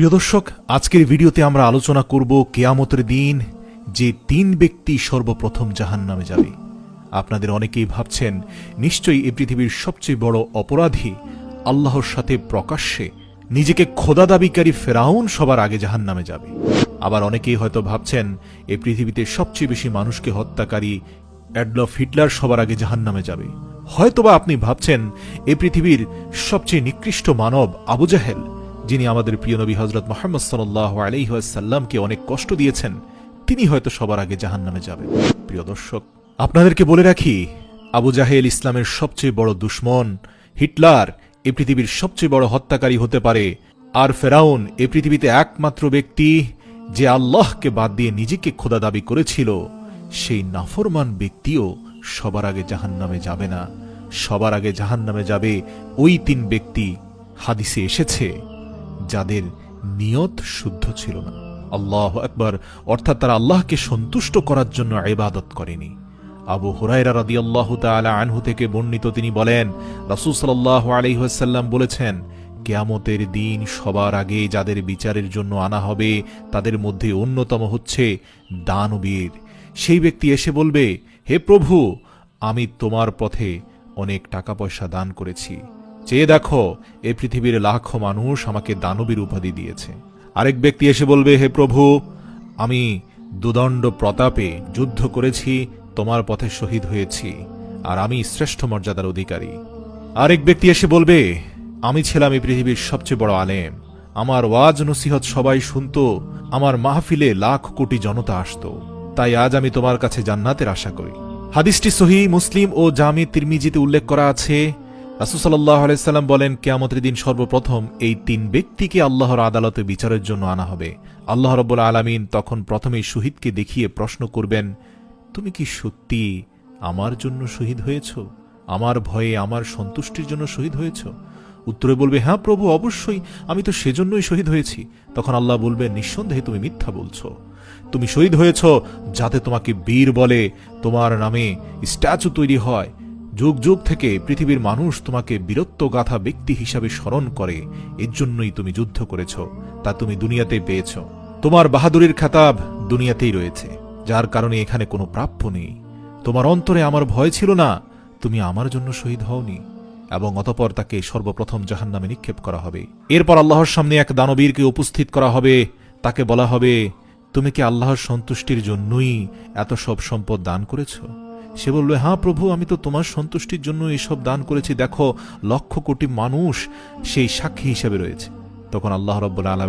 প্রিয় দর্শক, আজকের ভিডিওতে আমরা আলোচনা করব কেয়ামতের দিন যে তিন ব্যক্তি সর্বপ্রথম জাহান নামে যাবে। আপনাদের অনেকেই ভাবছেন, নিশ্চয়ই এই পৃথিবীর সবচেয়ে বড় অপরাধী আল্লাহর সাথে প্রকাশ্যে নিজেকে খোদা দাবিকারী ফেরাউন সবার আগে জাহান নামে যাবে। আবার অনেকেই হয়তো ভাবছেন, এ পৃথিবীতে সবচেয়ে বেশি মানুষকে হত্যাকারী অ্যাডলফ হিটলার সবার আগে জাহান নামে যাবে। হয়তোবা আপনি ভাবছেন, এ পৃথিবীর সবচেয়ে নিকৃষ্ট মানব আবু জাহেল যিনি আমাদের প্রিয় নবী হজরত মোহাম্মদ সাল্লাহ আলহিহাসাল্লামকে অনেক কষ্ট দিয়েছেন, তিনি হয়তো সবার আগে জাহান নামে যাবেন। প্রিয় দর্শক, আপনাদেরকে বলে রাখি, আবু জাহেল ইসলামের সবচেয়ে বড় দুশ্মন হিটলার এ পৃথিবীর সবচেয়ে বড় হত্যাকারী হতে পারে, আর ফেরাউন এ পৃথিবীতে একমাত্র ব্যক্তি যে আল্লাহকে বাদ দিয়ে নিজেকে খোদা দাবি করেছিল। সেই নাফরমান ব্যক্তিও সবার আগে জাহান নামে যাবে না। সবার আগে জাহান নামে যাবে ওই তিন ব্যক্তি। হাদিসে এসেছে যাদের নিয়ত শুদ্ধ ছিল না। আল্লাহ একবার অর্থাৎ তারা আল্লাহকে সন্তুষ্ট করার জন্য ইবাদত করেনি। আবু হুরাইরা রাদি আল্লাহ তালা আনহু থেকে বর্ণিত তিনি বলেন, রাসুল সাল্লাহ আলহিহাসাল্লাম বলেছেন, কেয়ামতের দিন সবার আগে যাদের বিচারের জন্য আনা হবে, তাদের মধ্যে অন্যতম হচ্ছে দানবীর। সেই ব্যক্তি এসে বলবে, হে প্রভু, আমি তোমার পথে অনেক টাকা পয়সা দান করেছি। চেয়ে দেখো, এ পৃথিবীর লাখো মানুষ আমাকে দানবীর উপাধি দিয়েছে। আরেক ব্যক্তি এসে বলবে, হে প্রভু, আমি দুদণ্ড প্রতাপে যুদ্ধ করেছি, তোমার পথে শহীদ হয়েছি, আর আমি শ্রেষ্ঠ মর্যাদার অধিকারী। আরেক ব্যক্তি এসে বলবে, আমি ছিলাম এই পৃথিবীর সবচেয়ে বড় আলেম। আমার ওয়াজ নসিহত সবাই শুনত, আমার মাহফিলে লাখ কোটি জনতা আসত। তাই আজ আমি তোমার কাছে জান্নাতের আশা করি। হাদিসটি সহি মুসলিম ও জামি তিরমিজিতে উল্লেখ করা আছে রাসুসাল্লাহ আলাইসাল্লাম বলেন, কেয়ামতের দিন সর্বপ্রথম এই তিন ব্যক্তিকে আল্লাহর আদালতে বিচারের জন্য আনা হবে। আল্লাহ রব্বুল আলমিন তখন প্রথমেই শহীদকে দেখিয়ে প্রশ্ন করবেন, তুমি কি সত্যি আমার জন্য শহীদ হয়েছ? আমার ভয়ে, আমার সন্তুষ্টির জন্য শহীদ হয়েছ? উত্তরে বলবে হ্যাঁ প্রভু, অবশ্যই, আমি তো সেজন্যই শহীদ হয়েছি। তখন আল্লাহ বলবে নিঃসন্দেহে তুমি মিথ্যা বলছো। তুমি শহীদ হয়েছ যাতে তোমাকে বীর বলে তোমার নামে স্ট্যাচু তৈরি হয় যুগ যুগ থেকে পৃথিবীর মানুষ তোমাকে বীরত্ব গাথা ব্যক্তি হিসাবে স্মরণ করে, এর জন্যই তুমি যুদ্ধ করেছ, তা তুমি দুনিয়াতে পেয়েছ। তোমার বাহাদুরের খেতাব দুনিয়াতেই রয়েছে, যার কারণে এখানে কোনো প্রাপ্য নেই। তোমার অন্তরে আমার ভয় ছিল না, তুমি আমার জন্য শহীদ হওনি, এবং অতপর তাকে সর্বপ্রথম জাহান নামে নিক্ষেপ করা হবে। এরপর আল্লাহর সামনে এক দানবীরকে উপস্থিত করা হবে, তাকে বলা হবে, তুমি কি আল্লাহর সন্তুষ্টির জন্যই এত সব সম্পদ দান করেছ? সে বলল হ্যাঁ প্রভু, আমি তো তোমার সন্তুষ্টির জন্য এসব দান করেছি। দেখো, লক্ষ কোটি মানুষ সেই সাক্ষী হিসেবে রয়েছে। তখন আল্লাহ রব্বুল আলম